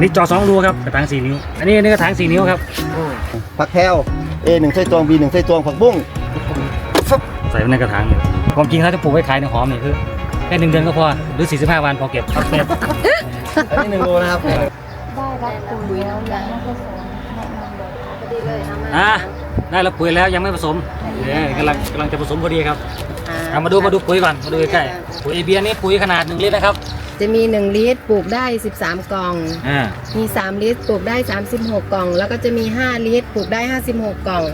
อันนี้จอสองรูครับกระถางสี่นิ้ว อันนี้อันนี้กระถางสี่นิ้วครับ ผักแพรว A หนึ่งไส้ตวง B หนึ่งไส้ตวงผักบุ้งใส่ไว้ในกระถางเลยความจริงถ้าจะปลูกไว้ขายในยหอมนี่คือแค่หนึ่งเดือนก็พอหรือ 45 วันพอเก็บครับเก็บอันนี้หนึ่งโลนะครับได้รับปุ๋ยแล้วยังไม่ผสมแนะนำเลยพอดีเลยเอามาอะได้แล้วปุ๋ยแล้วยังไม่ผสมเนี่ยกำลังกำลังจะผสมพอดีครับอ่ เอามาดูมาดูปุ๋ยก่อนมาดูใกล้ๆปุ๋ยเอเบียนี่ปุ๋ยขนาด1ลิตรนะครับ จะมี 1 ลิตรปลูกได้ 13 กล่อง อ่า มี 3 ลิตรปลูกได้ 36 กล่อง แล้วก็จะมี 5 ลิตรปลูกได้ 56 กล่อง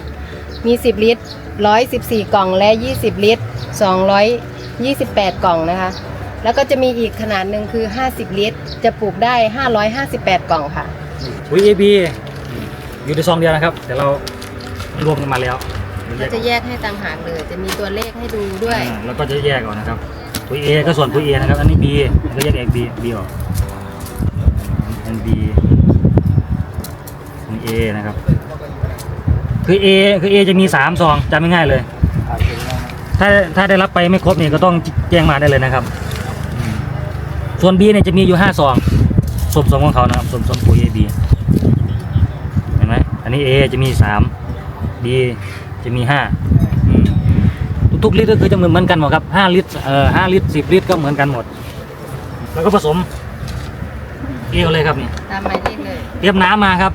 มี 10 ลิตร 114 กล่องและ 20 ลิตร 228 กล่องนะคะ แล้วก็จะมีอีกขนาดหนึ่งคือ 50 ลิตร จะปลูกได้ 558 กล่องค่ะ ปุ๋ยเอบีอยู่ในซองเดียวนะครับ แต่เรารวมกันมาแล้ว ก็จะแยกให้ต่างหากเลย จะมีตัวเลขให้ดูด้วย อ่าแล้วก็จะแยกก่อนนะครับปุ๋ยเอก็ส่วนปุ๋ยเอนะครับ อันนี้บีก็แยกเอกบีบีออกอันบีอันเอนะครับ คือเอคือเอจะมีสามซองจำง่ายๆเลย ถ้าถ้าได้รับไปไม่ครบนี่ก็ต้องแจ้งมาได้เลยนะครับอืมส่วน B เนี่ยจะมีอยู่ห้าซองสมสมของเขานะครับสมสมปุ๋ย A B เห็นไหมอันนี้ A จะมีสาม B จะมีห้าอืมทุกๆลิตรก็คือจะเหมือนเหมือนกันหมดครับห้าลิตรเอ่อห้าลิตรสิบลิตรก็เหมือนกันหมด แล้วก็ผสมเอวเลยครับนี่ตามหมายเลขเลยเตรียมน้ำมาครับ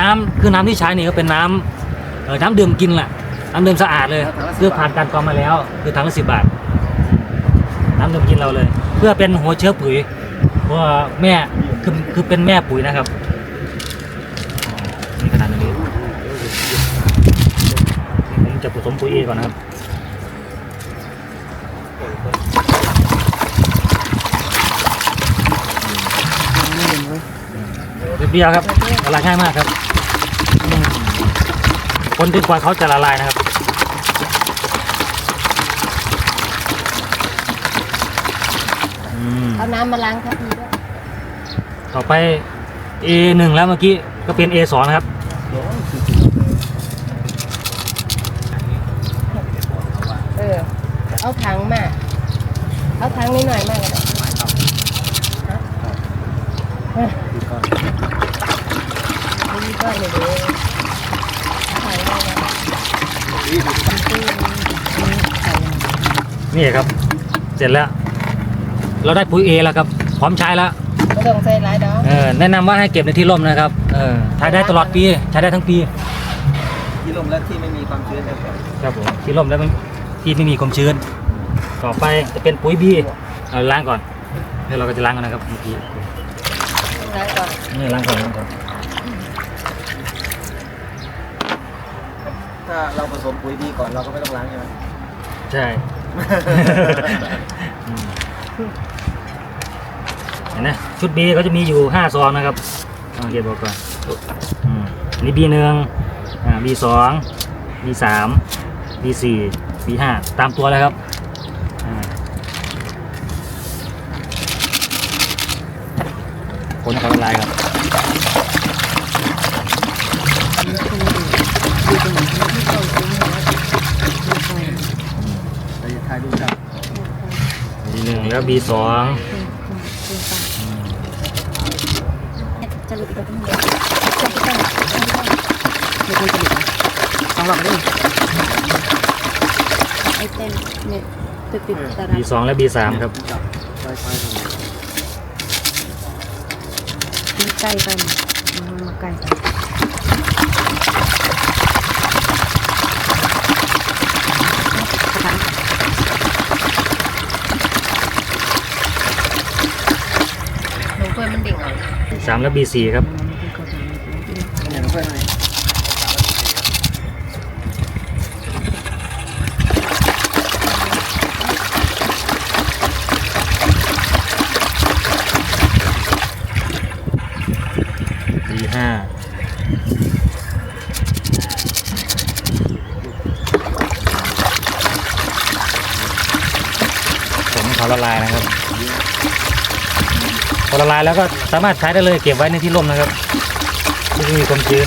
น้ำคือน้ำที่ใช้นี่ก็เป็นน้ำเอ่อน้ำดื่มกินแหละน้ำดื่มสะอาดเลยคือผ่านการกรองมาแล้ว คือถังละสิบบาท น้ำดื่มกินเราเลย เพื่อเป็นหัวเชื้อปุ๋ยเพราะว่าแม่คือคือเป็นแม่ปุ๋ยนะครับนี่ขนาดนี้ ผมจะผสมปุ๋ยเอก่อนนะครับเดียวครับละลายง่ายมากครับอืมคนจนกว่าเขาจะละลายนะครับอืมเอาน้ำมาล้างทัพพีด้วย ต่อไป A หนึ่งแล้วเมื่อกี้ก็เป็น A สองนะครับ เออ เอาถังมา เอาถังนิดหน่อยมากเลยเออนี่ก็เลยเลยถังได้แล้ว นี่ครับ เสร็จแล้ว เราได้ปุ๋ย A แล้วครับ พร้อมใช้แล้วไม่ต้องใส่หลายดอกเออแนะนำว่าให้เก็บในที่ร่มนะครับเออใช้ได้ตลอดปีใช้ได้ทั้งปี ที่ลมและที่ไม่มีความชื้นนะครับครับผมที่ร่มแล้วมันที่ไม่มีความชื้น ต่อไปจะเป็นปุ๋ยบีเอาล้างก่อนแล้วเราก็จะล้างกันนะครับเมื่อกี้ล้างก่อนนี่ล้างก่อนล้างก่อนถ้าเราผสมปุ๋ยดีก่อนเราก็ไม่ต้องล้างใช่ไหมใช่อืม เห็นไหมชุดบีก็จะมีอยู่ห้าซองนะครับเอาเก็บบอกก่อนอืมอันนี้บีหนึ่งอ่าบีสองบีสามบีสี่บีห้าตามตัวเลยครับอ่าคนเขาละลายครับ เราจะถ่ายรูปครับ บีหนึ่ง แล้วบีสองจะหลุดตัวนี้ไม่ต้องจะหลุดนะสองหลอดเลยไอเต้นเนี่ยติดติดตาราบีสองและบีสามครับจับไปไฟตรงนี้ใกล้กันมาใกล้กันหนูเพื่อนมันดิ่งออก บี สามและบีสี่ครับห้าผมให้เขาละลายนะครับพอ ละลายแล้วก็สามารถใช้ได้เลยเก็บไว้ในที่ร่มนะครับที่ม่มีความชื้น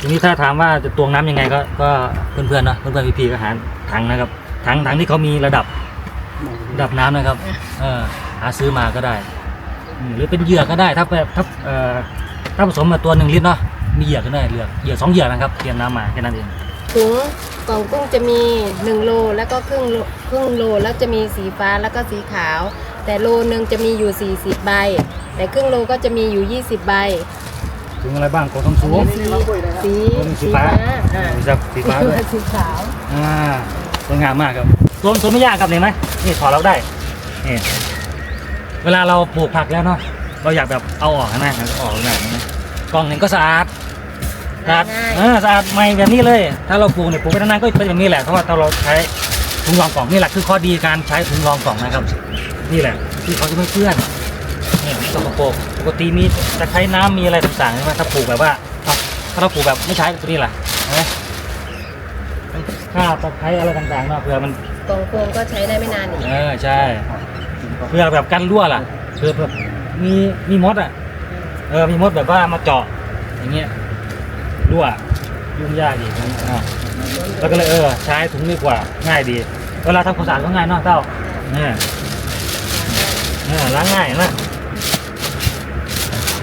ทีนี้ถ้าถามว่าจะตวงน้ำยังไงก็ก็เพื่อนๆเนาะเพื่อนๆพี่ๆก็หาถังนะครับถังถังที่เขามีระดับระดับน้ำนะครับ เออหาซื้อมาก็ได้ หรือเป็นเหยื่อก็ได้ถ้าแบบถ้าเอ่อถ้าผสมมาตัวหนึ่งลิตรเนาะมีเหยื่อก็ได้เหยื่อเหยื่อสองเหยื่อนะครับเตรียมน้ำมาแค่นั้นเอง ถุงกล่องกุ้งจะมี 1 โลแล้วก็ครึ่งโลครึ่งโลแล้วจะมีสีฟ้าแล้วก็สีขาว แต่โลนึงจะมีอยู่ 40 ใบ แต่ครึ่งโลก็จะมีอยู่ 20 ใบ ถึงอะไรบ้างกดต้องสูง สีสีโอ้มีสีสีฟ้าฟ้าอ่ามีแบบสีฟ้าด้วยสีขาวอ่าสวยงามมากครับตัวตัวไม่ยากครับเห็นไหมนี่ถอดเราได้นี่เวลาเราปลูกผักแล้วเนาะเราอยากแบบเอาออกนะเอาออกแบบนี้กล่องหนึ่งก็สะอาด สะอาดง่ายเออสะอาดใหม่แบบนี้เลย ถ้าเราปลูกเนี่ยปลูกไปนานๆก็เป็นแบบนี้แหละเพราะว่าเราใช้ถุงรองกล่องนี่แหละคือข้อดีการใช้ถุงรองกล่องนะครับ นี่แหละที่เขาจะไม่เปื้อนนี่สกปรกปกติมีตะไคร้น้ำมีอะไรต่างๆใช่ไหมถ้าปลูกแบบว่าเอ้าถ้าเราปลูกแบบไม่ใช้ตัวนี้ล่ะเห็นไหมข้าวตะไคร้อะไรต่างๆเนาะเผื่อมันกล่องโฟมก็ใช้ได้ไม่นานอีกเออใช่เพื่อแบบกันรั่วล่ะเพื่อแบบมีมีมดอะเออมีมดแบบว่ามาเจาะอย่างเงี้ย รั่วยุ่งยากอีกอะแล้วก็เลยเออ ใช้ถุงดีกว่า ง่ายดี เวลาทำความสะอาดก็ง่ายเนาะเต้าเนี่ยเนี่ยล้างง่ายนะ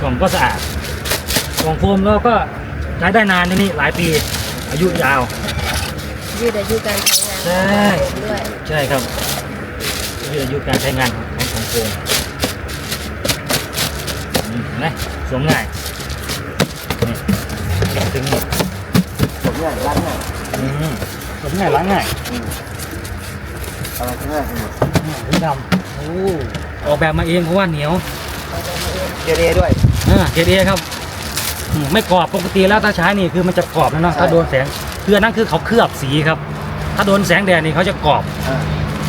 กล่องก็สะอาดกล่องโฟมเราก็ใช้ได้นานที่นี่หลายปี อายุยาว ยืดอายุการใช้งานใช่ด้วยใช่ครับยืดอายุการใช้งานของของโฟมอืมเห็นไหมสวมง่ายนี่ ถึงหมดผมเนี่ยรักเนี่ยอืมสมง่ายล้างง่ายอะไรก็ง่ายไปหมดอืมสีดำโอ้ออกแบบมาเองเพราะว่าเหนียวเกเรด้วยอ่าเกรดเอครับอืมไม่กรอบปกติแล้วถ้าใช้นี่คือมันจะกรอบนะเนาะถ้าโดนแสงคืออันนั้นคือเขาเคลือบสีครับ ถ้าโดนแสงแดดนี่เขาจะกรอบอ่า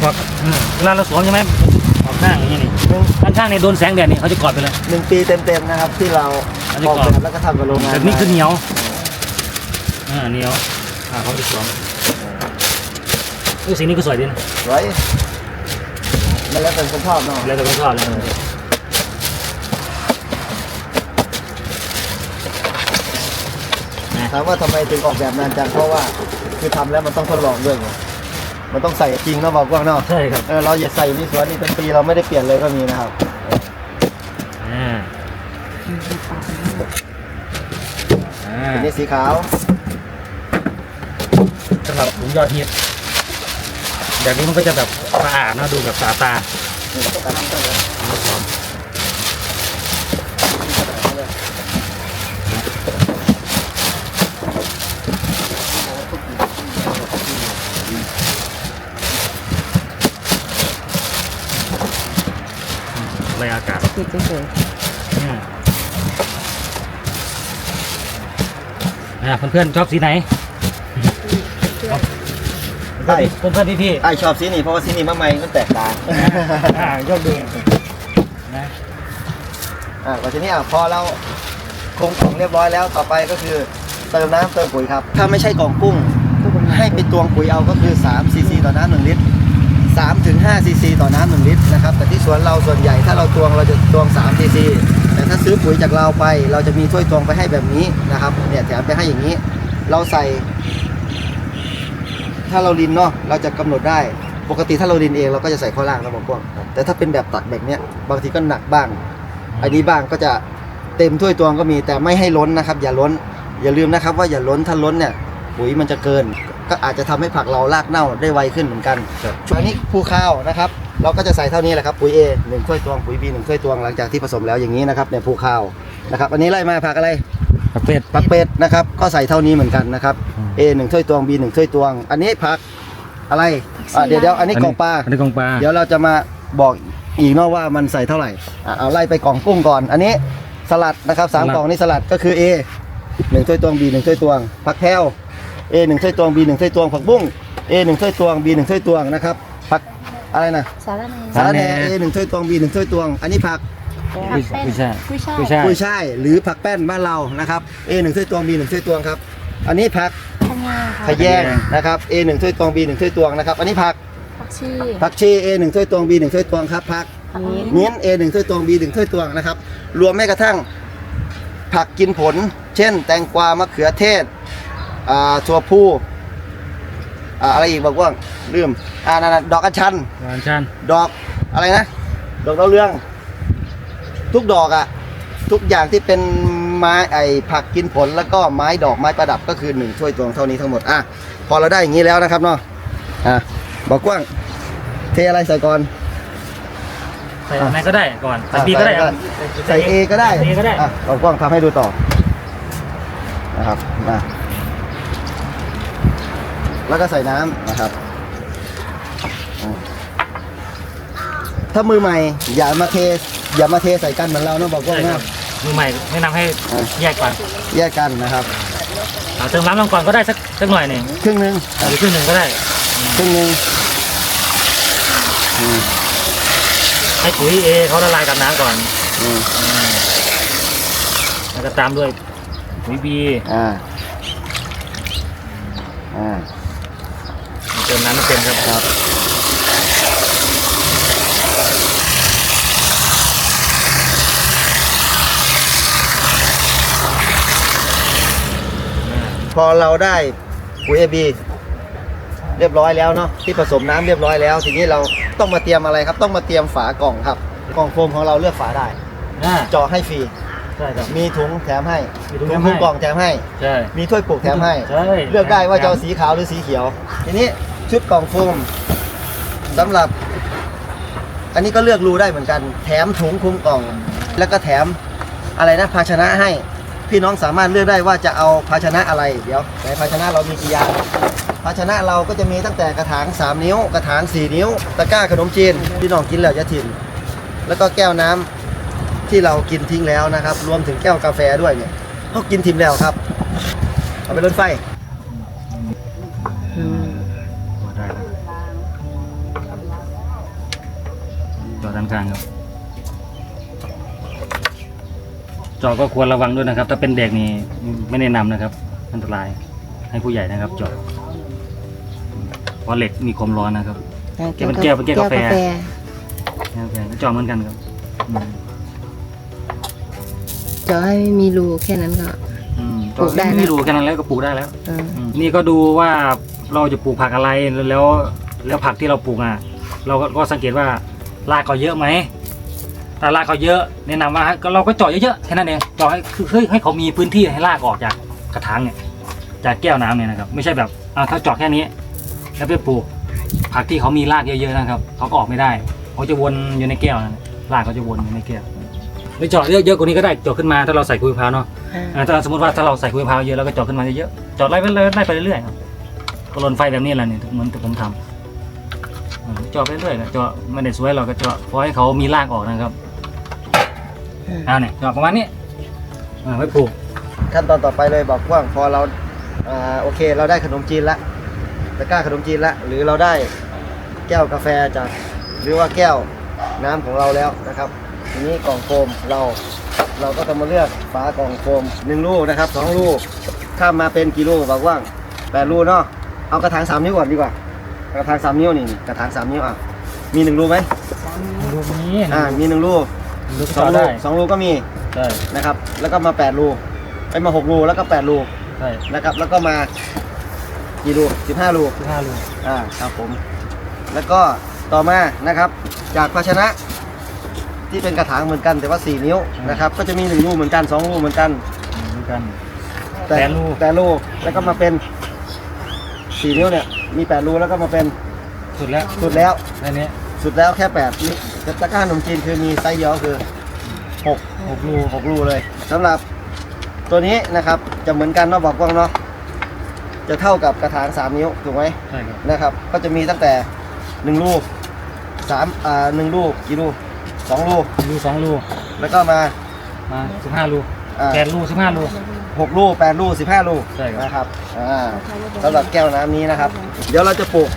ครับอืมเวลาเราสวมใช่ไหมออกข้างอย่างนี้นี่ด้านข้างนี่โดนแสงแดดนี่เขาจะกรอบไปเลย หนึ่งปีเต็มๆนะครับ ที่เราออกก่อนแบบแล้วก็ทำกับโรงงานแบบนี้คือเหนียว อ่าเหนียวอ่าเขาจะสวมอุ้ยสีนี้ก็สวยดีนะไว้มันแล้วแต่คนชอบเนาะแล้วแต่คนชอบเลยนะถามว่าทำไมถึงออกแบบนานจังเพราะว่าคือทำแล้วมันต้องทดลองด้วยไงมันต้องใส่จริงเนาะบอกว่าเนาะใช่ครับเออเราอย่าใส่ที่สวนนี่เป็นปีเราไม่ได้เปลี่ยนเลยก็มีนะครับอ่าอ่าทีนี้สีขาว สำหรับถุงยอดฮิตแบบนี้มันก็จะแบบสะอาดนะดูแบบสะอาดตานี่ตัดที่ต้นเลยระอากาศติดสวยอืมอ่าเพื่อนๆชอบสีไหน ใช่เพื่อนๆพี่ไอชอบสีนี้เพราะว่าสีนี้มาใหม่มันแตกต่างๆอ่ายกดูนะอ่าทีนี้อะพอเราคงของเรียบร้อยแล้วต่อไปก็คือเติมน้ำเติมปุ๋ยครับ ถ้าไม่ใช่กล่องกุ้ง ให้ไปตวงปุ๋ยเอาก็คือ3ซีซีต่อน้ำหนึ่งลิตร3ถึง5ซีซีต่อน้ำหนึ่งลิตรนะครับแต่ที่สวนเราส่วนใหญ่ถ้าเราตวงเราจะตวง3ซีซีแต่ถ้าซื้อปุ๋ยจากเราไป เราจะมีถ้วยตวงไปให้แบบนี้นะครับเนี่ยแถมไปให้อย่างนี้ เราใส่ ถ้าเราลินเนาะเราจะกำหนดได้ ปกติถ้าเราลินเองเราก็จะใส่ข้อล่างนะผมพวกแต่ถ้าเป็นแบบตัดแบบเนี้ยบางทีก็หนักบ้าง อันนี้บ้างก็จะเต็มถ้วยตวงก็มีแต่ไม่ให้ล้นนะครับ อย่าล้น อย่าลืมนะครับว่าอย่าล้นถ้าล้นเนี่ยปุ๋ยมันจะเกิน ก็อาจจะทำให้ผักเรารากเน่าได้ไวขึ้นเหมือนกันช่วงนี้ภูข้าวนะครับ เราก็จะใส่เท่านี้แหละครับปุ๋ย A หนึ่งถ้วยตวงปุ๋ย B หนึ่งถ้วยตวงหลังจากที่ผสมแล้วอย่างนี้นะครับเนี่ยภูข้าวนะครับอันนี้ไล่มาผักอะไรผักเป็ดผักเป็ดนะครับก็ใส่เท่านี้เหมือนกันนะครับอืม A หนึ่งถ้วยตวง B หนึ่งถ้วยตวง อันนี้ผักอะไรอะเดี๋ยวเดี๋ยวอันนี้กล่องปลา อันนี้กล่องปลา เดี๋ยวเราจะมาบอกอีกเนอะว่ามันใส่เท่าไหร่อะเอาไล่ไปกล่องกุ้งก่อน อันนี้สลัดนะครับสามกล่องนี้สลัดก็คือ A หนึ่งถ้วยตวง B หนึ่งถ้วยตวงผักแพรว A หนึ่งถ้วยตวง B หนึ่งถ้วยตวงผักบุ้ง A หนึ่งถ้วยตวง B หนึ่งถ้วยตวงนะครับผักอะไรนะๆสารแหน่สาระแหน่ A หนึ่งถ้วยตวง B หนึ่งถ้วยตวง อันนี้ผักกุ้ยกุ้ยช่ายกุ้ยช่ายกุ้ยช่าย กุ้ยช่ายหรือผักแป้นบ้านเรานะครับ A หนึ่งถ้วยตวง B หนึ่งถ้วยตวงครับอันนี้ผัก ข้างหน้าขยงนะครับ A หนึ่งถ้วยตวง B หนึ่งถ้วยตวงนะครับ อันนี้ผักผักชีผักชี A หนึ่งถ้วยตวง B หนึ่งถ้วยตวงครับผักนี้มิ้น A หนึ่งถ้วยตวง B หนึ่งถ้วยตวงนะครับ รวมแม้กระทั่งผักกินผล เช่น แตงกวามะเขือเทศอ่าถั่วพูอ่าอะไรอีกบอกว่างลืมอ่านั่นนะดอกอัญชันวานชันดอกอะไรนะ ดอกดาวเรือง ทุกดอกอะทุกอย่างที่เป็น ไม้ไอผักกินผลแล้วก็ไม้ดอกไม้ประดับก็คือหนึ่งถ้วยตวงเท่านี้ทั้งหมดอะพอเราได้อย่างนี้แล้วนะครับเนาะอะบอกกว้างเทอะไรใส่ก่อน ใส่ไหนก็ได้ก่อน ใส่บีก็ได้ใส่ใส่เอก็ได้เอก็ได้อะบอกกว้างทำให้ดูต่อนะครับมาแล้วก็ใส่น้ำนะครับอะถ้ามือใหม่อย่ามาเทอย่ามาเทใส่กันเหมือนเราเนาะบอกกว้างใช่ครันะบ มือใหม่แนะนำให้อะแยกก่อนแยกกันนะครับเอาเติมน้ำลงก่อนก็ได้สักสักหน่อยหนึ่งครึ่งหนึ่งหรือครึ่งหนึ่งก็ได้ครึ่งหนึ่งอืมให้ปุ๋ยเอเขาละลายกับน้ำก่อนอืมแล้วก็ตามด้วยปุ๋ยบีอ่าอ่าเติมน้ำไม่เต็มครับ พอเราได้ปุ๋ยเอบีเรียบร้อยแล้วเนาะที่ผสมน้ำเรียบร้อยแล้ว ทีนี้เราต้องมาเตรียมอะไรครับ ต้องมาเตรียมฝากล่องครับกล่องโฟมของเราเลือกฝาได้อ่าเจาะให้ฟรีใช่ครับมีถุงแถมให้มีถุถุงงแถมให้มือกล่องแถมให้ใช่มีถ้วยปลูกแถมให้ใช่เลือกได้ว่าจะเอาสีขาวหรือสีเขียว ทีนี้ชุดกล่องโฟมสำหรับ อันนี้ก็เลือกรูได้เหมือนกัน แถมถุงคลุมกล่อง แล้วก็แถมอะไรนะภาชนะให้ พี่น้องสามารถเลือกได้ว่าจะเอาภาชนะอะไรเดี๋ยวในภาชนะเรามีกี่อย่างภาชนะเราก็จะมีตั้งแต่กระถาง 3 นิ้ว กระถาง 4 นิ้ว ตะกร้าขนมจีนพี่น้องกินแล้วจะถิ่นแล้วก็แก้วน้ำที่เรากินทิ้งแล้วนะครับ รวมถึงแก้วกาแฟด้วยเนี่ยเขากินทิ้งแล้วครับเอาไปรถไฟอืมพอได้ครับ จอด้านข้างครับจอก็ควรระวังด้วยนะครับ ถ้าเป็นเด็กนี่ไม่แนะนำนะครับ อันตรายให้ผู้ใหญ่นะครับ จอเพราะเหล็กมีความร้อนนะครับ แก้วเป็นแก้วเป็นแก้วกาแฟนะแพงก็จอเหมือนกันครับอืมเจาะให้ไม่มีรูแค่นั้นก็อืมปลูกได้นะไม่รู้แค่นั้นแล้วก็ปลูกได้แล้วเอออืมนี่ก็ดูว่าเราจะปลูกผักอะไรแล้ว แล้วผักที่เราปลูกอะ เราก็ก็สังเกตว่ารากเขาเยอะไหม ถ้ารากเขาเยอะแนะนำว่าก็เราก็เจาะเยอะๆแค่นั้นเองเจาะให้คือให้ให้เขามีพื้นที่ให้รากออกจากกระถางเนี่ยจากแก้วน้ำเนี่ยนะครับ ไม่ใช่แบบอ่าถ้าเจาะแค่นี้ แล้วไปปลูกผักที่เขามีรากเยอะๆนะครับเขาก็ออกไม่ได้เขาจะวนอยู่ในแก้วนั่นรากเขาจะวนอยู่ในแก้วไม่เจาะเยอะๆกว่านี้ก็ได้เจาะขึ้นมาถ้าเราใส่คุยมะพร้าวเนาะอ่าอ่าถ้าสมมติว่าถ้าเราใส่คุยมะพร้าวเยอะแล้วก็เจาะขึ้นมาเยอะๆเจาะไล่ไปเลยไล่ไปเรื่อยๆครับก็ลนไฟแบบนี้แหละนี่เหมือนที่ผมทำอ่าเจาะไปเรื่อยๆเจาะไม่ได้สวยเราก็เจาะเพราะให้เขามีรากออกนะครับ อ่าเนี่ยเจาะประมาณนี้อ่าไว้ปลูกขั้นตอนต่อไปเลยบอกกว้างพอเราอ่าโอเค เราได้ขนมจีนละตะกร้าขนมจีนละหรือเราได้แก้วกาแฟจากหรือว่าแก้วน้ำของเราแล้วนะครับ ทีนี้กล่องโฟมเราเราก็จะมาเลือกฝากล่องโฟมหนึ่งลูกนะครับสองลูกข้ามมาเป็นกี่ลูกบอกกว้างแปดลูกเนาะเอากระถางสามนิ้วก่อนดีกว่า กระถางสามนิ้วนี่กระถางสามนิ้วอะมีหนึ่งลูกไหมลูกนี้อ่ามีหนึ่งลูก ลูกสองเจาะลูได้กสองลูกก็มีใช่นะครับ แล้วก็มาแปดลูกไปมาหกลูกแล้วก็แปดลูกใช่นะครับ แล้วก็มากี่ลูกสิบห้าลูกสิบห้าลูกอ่าครับผม แล้วก็ต่อมานะครับ จากภาชนะที่เป็นกระถางเหมือนกันแต่ว่า4นิ้วนะครับ ก็จะมี1ลูกเหมือนกัน2ลูกเหมือนกันเหมือนกันแต่แปดลูกแต่ลูกแล้วก็มาเป็น4นิ้วเนี่ยมี8ลูกแล้วก็มาเป็นสุดแล้วสุดแล้วอันนี้ สุดแล้วแค่8นี่แต่ตะกร้าขนมจีนคือมีไซส์เดียวคือ6 6ลูก6ลูกเลยสำหรับตัวนี้นะครับจะเหมือนกันเนาะบอกกว้างเนาะจะเท่ากับกระถาง3นิ้วถูกไหม ใช่ครับนะครับ ก็จะมีตั้งแต่หนึ่งลูกสามอ่าหนึ่งลูกกี่ลูกสองลูกลูกสองลูกแล้วก็มามาสิบห้าลูกอ่าแปดลูกสิบห้าลูกหกลูกแปดลูกสิบห้าลูกใช่ครับ นะครับอ่าสำหรับแก้วน้ำนี้นะครับ เดี๋ยวเราจะปลูก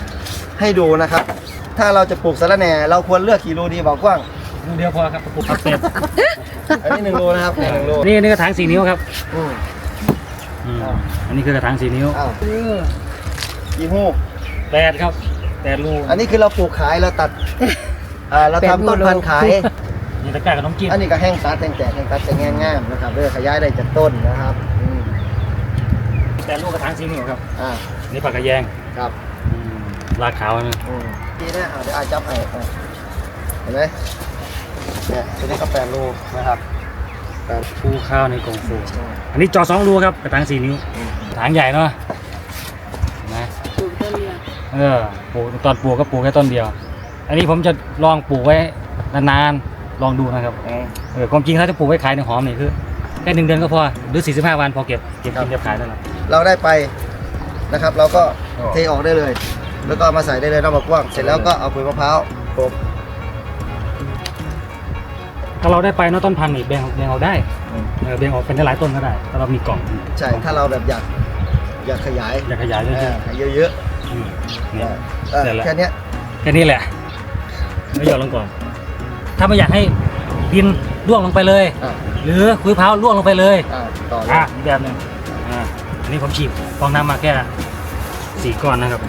ให้ดูนะครับ ถ้าเราจะปลูกสะระแหน่ เราควรเลือกกี่ลูกดีบอกกว้างลูกเดียวพอครับปลูกผักเป็ดอันนี้หนึ่งลูกนะครับหนึ่งลูกนี่นี่กระถางสี่นิ้วครับอืมอืมอ้าวอันนี้คือกระถางสี่นิ้วอ้าวกี่หูกแปดครับแปดลูกอันนี้คือเราปลูกขายเราตัดอ่าเราทำต้นพันธุ์ขายนี่ตะกร้ากับน้ำจิ้มอันนี้ก็แห้งตัดแห้งแตกแห้งตัดจะแง่งามนะครับเพื่อขยายได้จากต้นนะครับอืมแปดลูกกระถางสี่นิ้วครับอ่านี่ปากกระแยงครับอืม ลากขาวนะอืมทีเนี้อะเดี๋ยวอาจับให้อะเห็นไหมเนี่ยทีนี้ก็แปดรูนะครับแปดปูข้าวในกล่องโฟมอันนี้จอสองรูครับกระถางสี่นิ้วถางใหญ่เนาะนะปลูกต้นเดียวเออปลูกตอนปลูกก็ปลูกแค่ต้นเดียว อันนี้ผมจะลองปลูกไว้นานๆลองดูนะครับ อืม เออความจริงถ้าจะปลูกไว้ขายในยหอมนี่คือแค่หนึ่งเดือนก็พอหรือ 45 วันพอเก็บเก็บกินเก็บขายได้แล้วเราได้ไปนะครับ เราก็อ๋อเทออกได้เลย แล้วก็เอามาใส่ได้เลยน้ำมะกว้าง เสร็จแล้วก็เอาปุ๋ยมะพร้าวโปะถ้าเราได้ไปเนาะต้นพันธุ์นี่แบ่งแบ่งเอาได้เออแบ่งออกเป็นหลายๆต้นก็ได้ ถ้าเรามีกล่องใช่ถ้าเราแบบอยากอยากขยายอยากขยายเรื่เออยอขยายเยอะๆอืมๆเนี่ยเออเสร็จแล้วแค่เนี้ยแค่นี้แหละไม่หยอดลงก่อน ถ้าไม่อยากให้ดินร่วงลงไปเลย อะหรือคุยเผาร่วงลงไปเลยอะต่อเลย อะอีกแบบหนึ่งอ่าอันนี้ผมฉีดฟองน้ำมาแค่สี่ก้อนนะครับ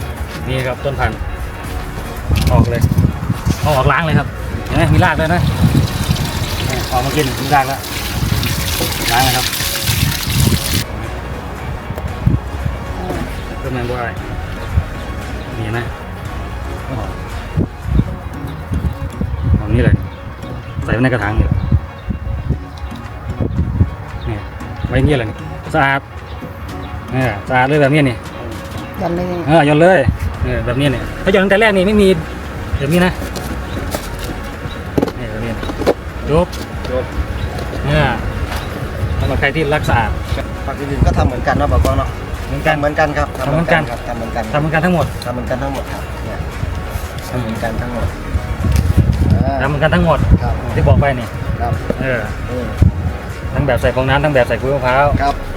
นี่ครับต้นพันธุ์ออกเลยเอาออกล้างเลยครับเห็นไหมมีรากเลยนะเนี่ยออกมากินมีรากแล้วล้างเลยครับก็มันว่านี่นะโอ้โหเอานี้เลยใส่ไว้ในกระถางนี่แหละเนี่ยไว้อย่างเงี้ยเลยนี่สะอาดเนี่ยสะอาดเลยแบบนี้นี่ยันเลยเออโยนเลย เออแบบนี้เนี่ยถ้าโยนตั้งแต่แรกนี่ไม่มีแบบนี้นะนี่แบบนี้จบจบเนี่ยสำหรับใครที่รักสะอาดฝักอื่นๆก็ทำเหมือนกันนะบอกกล้องเนาะเหมือนกัน ทำเหมือนกันครับทำเหมือนกัน ครับทำเหมือนกันทำเหมือนกันทั้งหมดทำเหมือนกันทั้งหมดครับเนี่ยทำเหมือนกันทั้งหมดอ่าทำเหมือนกันทั้งหมด ครับที่บอกไปนี่ครับเอออืมทั้งแบบใส่ฟองน้ำทั้งแบบใส่ปุ๋ยมะพร้าว ครับเ